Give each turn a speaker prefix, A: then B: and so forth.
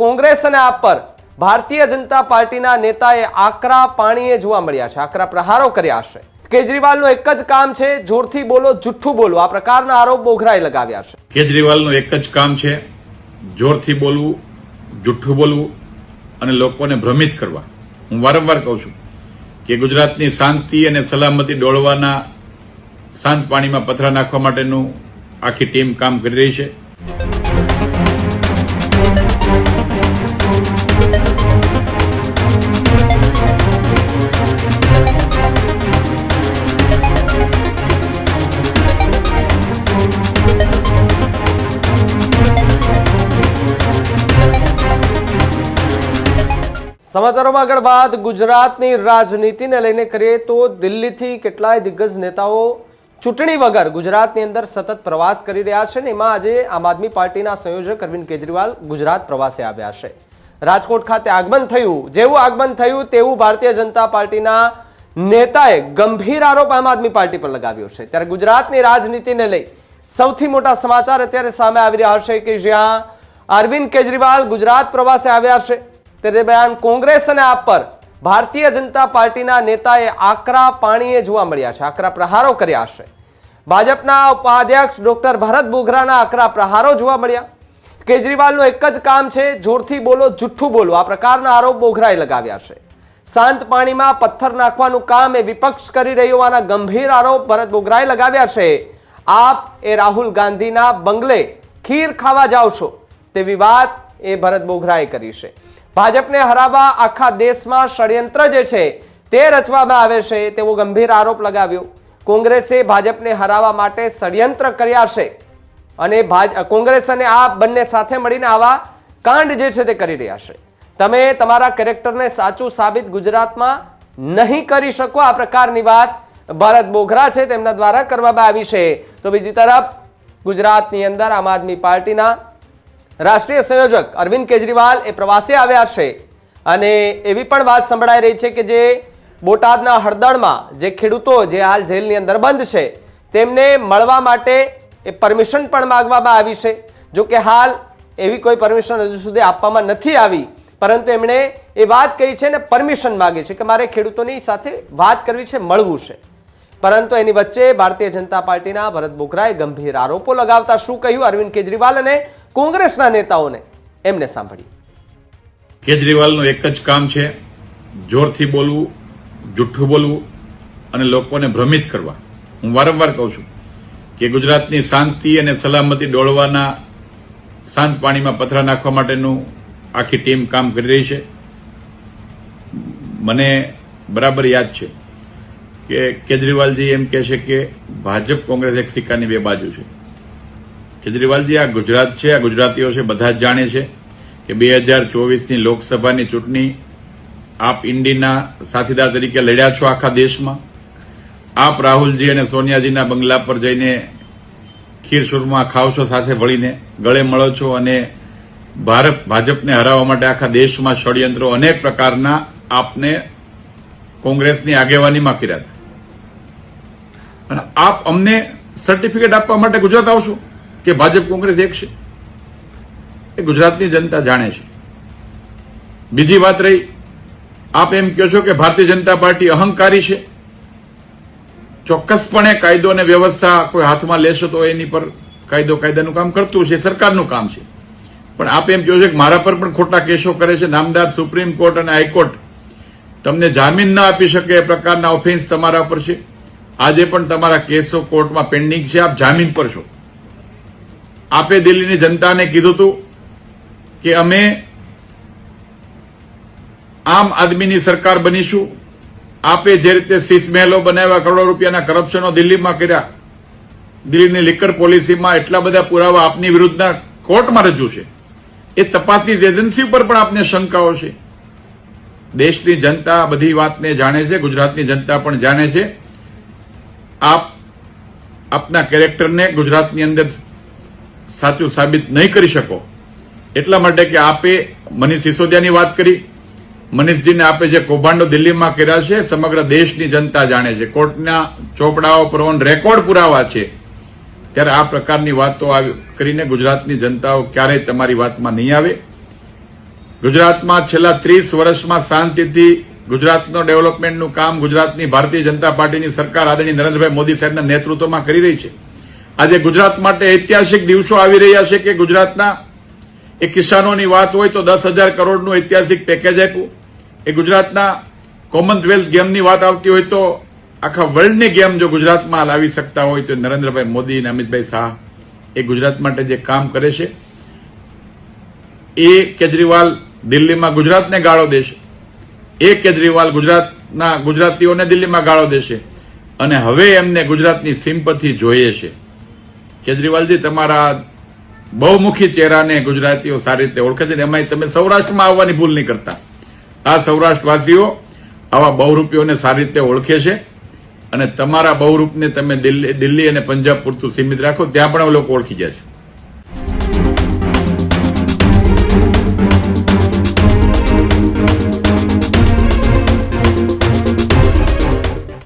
A: કોંગ્રેસ અને આપ પર ભારતીય જનતા પાર્ટીના નેતાએ આકરા પાણીએ જોવા મળ્યા છે. આકરા પ્રહારો કર્યા છે. કેજરીવાલનું એક જ કામ છે, જોરથી બોલો, જુઠ્ઠું બોલો. આ પ્રકારના આરોપ બોઘરાએ લગાવ્યા છે.
B: કેજરીવાલનું એક જ કામ છે, જોરથી બોલવું, જુઠ્ઠું બોલવું અને લોકોને ભ્રમિત કરવા. હું વારંવાર કહું છું કે ગુજરાતની શાંતિ અને સલામતી ડોળવાના શાંત પાણીમાં પથરા નાખવા માટેનું આખી ટીમ કામ કરી રહી છે.
A: સમાચારોમાં આગળ વાત. ગુજરાતની રાજનીતિને લઈને કરીએ તો દિલ્હીથી કેટલાય દિગ્ગજ નેતાઓ ચૂંટણી વગર ગુજરાતની અંદર સતત પ્રવાસ કરી રહ્યા છે ને એમાં આજે આમ આદમી પાર્ટીના સંયોજક અરવિંદ કેજરીવાલ ગુજરાત પ્રવાસે આવ્યા છે. રાજકોટ ખાતે આગમન થયું. જેવું આગમન થયું તેવું ભારતીય જનતા પાર્ટીના નેતાએ ગંભીર આરોપ આમ આદમી પાર્ટી પર લગાવ્યો છે. ત્યારે ગુજરાતની રાજનીતિને લઈ સૌથી મોટા સમાચાર અત્યારે સામે આવી રહ્યા છે કે જ્યાં અરવિંદ કેજરીવાલ ગુજરાત પ્રવાસે આવ્યા છે. તે દરમિયાન કોંગ્રેસ અને આપ પર ભારતીય જનતા પાર્ટીના નેતાએ આકરા પાણીએ જોવા મળ્યા છે. આકરા પ્રહારો કર્યા છે. ભાજપના ઉપાધ્યક્ષ ડોક્ટર ભરત બોઘરાના આકરા પ્રહારો જોવા મળ્યા. કેજરીવાલનું એક જ કામ છે, જોરથી બોલો, જુઠ્ઠું બોલો. આ પ્રકારના આરોપ બોઘરાએ લગાવ્યા છે. શાંત પાણીમાં પથ્થર નાખવાનું કામ એ વિપક્ષ કરી રહ્યો હોવાના ગંભીર આરોપ ભરત બોઘરાએ લગાવ્યા છે. આપ એ રાહુલ ગાંધીના બંગલે ખીર ખાવા જાઓ છો. તેવી વાત એ ભરત બોઘરાએ કરી છે. ભાજપને હરાવવા આખા દેશમાં ષડયંત્ર જે છે તે રચવામાં આવે છે તેવો ગંભીર આરોપ લગાવ્યો. કોંગ્રેસે ભાજપને હરાવવા માટે ષડયંત્ર કર્યા છે અને કોંગ્રેસ અને આ બંને સાથે મળીને આવા કાંડ જે છે તે કરી રહ્યા છે. તમે તમારા કેરેક્ટરને સાચું સાબિત ગુજરાતમાં નહીં કરી શકો આ પ્રકારની વાત ભરત બોઘરા છે તેમના દ્વારા કરવામાં આવી છે. તો બીજી તરફ ગુજરાતની અંદર આમ આદમી પાર્ટીના રાષ્ટ્રીય સંયોજક અરવિંદ કેજરીવાલ એ પ્રવાસે આવ્યા છે. અને એવી પણ વાત સંભળાઈ રહી છે કે જે બોટાદના હળદળમાં જે ખેડૂતો જે હાલ જેલની અંદર બંધ છે, તેમને મળવા માટે એ પરમિશન પણ માંગવામાં આવી છે. જો કે હાલ એવી કોઈ પરમિશન હજુ સુધી આપવામાં નથી આવી, પરંતુ એમણે એ વાત કહી છે ને પરમિશન માગી છે કે મારે ખેડૂતોની સાથે વાત કરવી છે, મળવું છે. પરંતુ એની વચ્ચે ભારતીય જનતા પાર્ટીના ભરત બોઘરાએ ગંભીર આરોપો લગાવતા શું કહ્યું અરવિંદ કેજરીવાલ અને કોંગ્રેસના નેતાઓને એમને સાંભળ્યું.
B: કેજરીવાલનું એક જ કામ છે, જોરથી બોલવું, જુઠ્ઠું બોલવું અને લોકોને ભ્રમિત કરવા. હું વારંવાર કહું છું કે ગુજરાતની શાંતિ અને સલામતી ડોળવાના શાંત પાણીમાં પથરા નાખવા માટેનું આખી ટીમ કામ કરી રહી છે. મને બરાબર યાદ છે કે કેજરીવાલજી એમ કહે છે કે ભાજપ કોંગ્રેસ એક સિક્કાની બે બાજુ છે. કેજરીવાલજી, આ ગુજરાત છે, આ ગુજરાતીઓ છે, બધા જ જાણે છે કે બે હજાર ચોવીસની લોકસભાની ચૂંટણી આપ ઇન્ડીના સાથીદાર તરીકે લડ્યા છો આખા દેશમાં. આપ રાહુલજી અને સોનિયાજીના બંગલા પર જઈને ખીર સુરમાં ખાવ છો સાથે ભળીને, ગળે મળો છો અને ભારત, ભાજપને હરાવવા માટે આખા દેશમાં ષડયંત્રો અનેક પ્રકારના આપને કોંગ્રેસની આગેવાનીમાં કર્યા હતા. અને આપ અમને સર્ટિફિકેટ આપવા માટે ગુજરાત આવશો? કે ભાજપ કોંગ્રેસ એક છે? એ ગુજરાતની જનતા જાણે છે. બીજી વાત રહી, આપ એમ કહો છો કે ભારતીય જનતા પાર્ટી અહંકારી છે? ચોક્કસપણે કાયદો અને વ્યવસ્થા કોઈ હાથમાં લેશો તો એની પર કાયદો કાયદાનું કામ કરતું છે, સરકારનું કામ છે. પણ આપ એમ કહો છો કે મારા પર પણ ખોટા કેસો કરે છે, નામદાર સુપ્રીમ કોર્ટ અને હાઈકોર્ટ. તમને જામીન ના આપી શકે એ પ્રકારના ઓફેન્સ તમારા પર છે. આજે પણ તમારા કેસો કોર્ટમાં પેન્ડિંગ છે, આપ જામીન પર છો. આપે દિલ્હીની જનતાને કીધું હતું કે અમે આમ આદમીની સરકાર બનીશું. આપે જે રીતે શીશ મહેલો બનાવ્યા કરોડો રૂપિયાના કરપ્શનો દિલ્હીમાં કર્યા. દિલ્હીની લિકર પોલિસીમાં એટલા બધા પુરાવા આપની વિરુદ્ધના કોર્ટમાં રજૂ છે. એ તપાસની એજન્સી ઉપર પણ આપને શંકાઓ છે. દેશની જનતા બધી વાતને જાણે છે, ગુજરાતની જનતા પણ જાણે છે. આપ આપના કેરેક્ટરને ગુજરાતની અંદર સાચું સાબિત નહીં કરી શકો. એટલા માટે કે આપે મનીષ સિસોદિયાની વાત કરી. મનીષજીને આપે જે કૌભાંડો દિલ્હીમાં કર્યા છે, સમગ્ર દેશની જનતા જાણે છે. કોર્ટના ચોપડાઓ પર રેકોર્ડ પુરાવા છે. ત્યારે આ પ્રકારની વાતો કરીને ગુજરાતની જનતાઓ ક્યારેય તમારી વાતમાં નહીં આવે. ગુજરાતમાં છેલ્લા ત્રીસ વર્ષમાં શાંતિથી ગુજરાતનો ડેવલપમેન્ટનું કામ ગુજરાતની ભારતીય જનતા પાર્ટીની સરકાર આદરણીય નરેન્દ્રભાઈ મોદી સાહેબના નેતૃત્વમાં કરી રહી છે. આજે ગુજરાત માટે ઐતિહાસિક દિવસો આવી રહ્યા છે કે ગુજરાતના એ કિસાનોની વાત હોય તો દસ હજાર કરોડનું ઐતિહાસિક પેકેજ આપ્યું. એ ગુજરાતના કોમનવેલ્થ ગેમની વાત આવતી હોય તો આખા વર્લ્ડની ગેમ જો ગુજરાતમાં લાવી શકતા હોય તો નરેન્દ્રભાઈ મોદી અને અમિતભાઈ શાહ એ ગુજરાત માટે જે કામ કરે છે, એ કેજરીવાલ દિલ્હીમાં ગુજરાતને ગાળો દેશે. એ કેજરીવાલ ગુજરાતના ગુજરાતીઓને દિલ્હીમાં ગાળો દેશે. અને હવે એમને ગુજરાતની સિમ્પથી જોઈએ છે. કેજરીવાલજી તમારા બહુમુખી ચહેરાને ગુજરાતીઓ સારી રીતે ઓળખે છે ને એમાંય તમે સૌરાષ્ટ્રમાં આવવાની ભૂલ નહીં કરતા. આ સૌરાષ્ટ્રવાસીઓ આવા બહુરૂપીઓને સારી રીતે ઓળખે છે અને તમારા બહુરૂપને તમે દિલ્હી અને પંજાબ પૂરતું સીમિત રાખો, ત્યાં પણ લોકો ઓળખી જાય છે.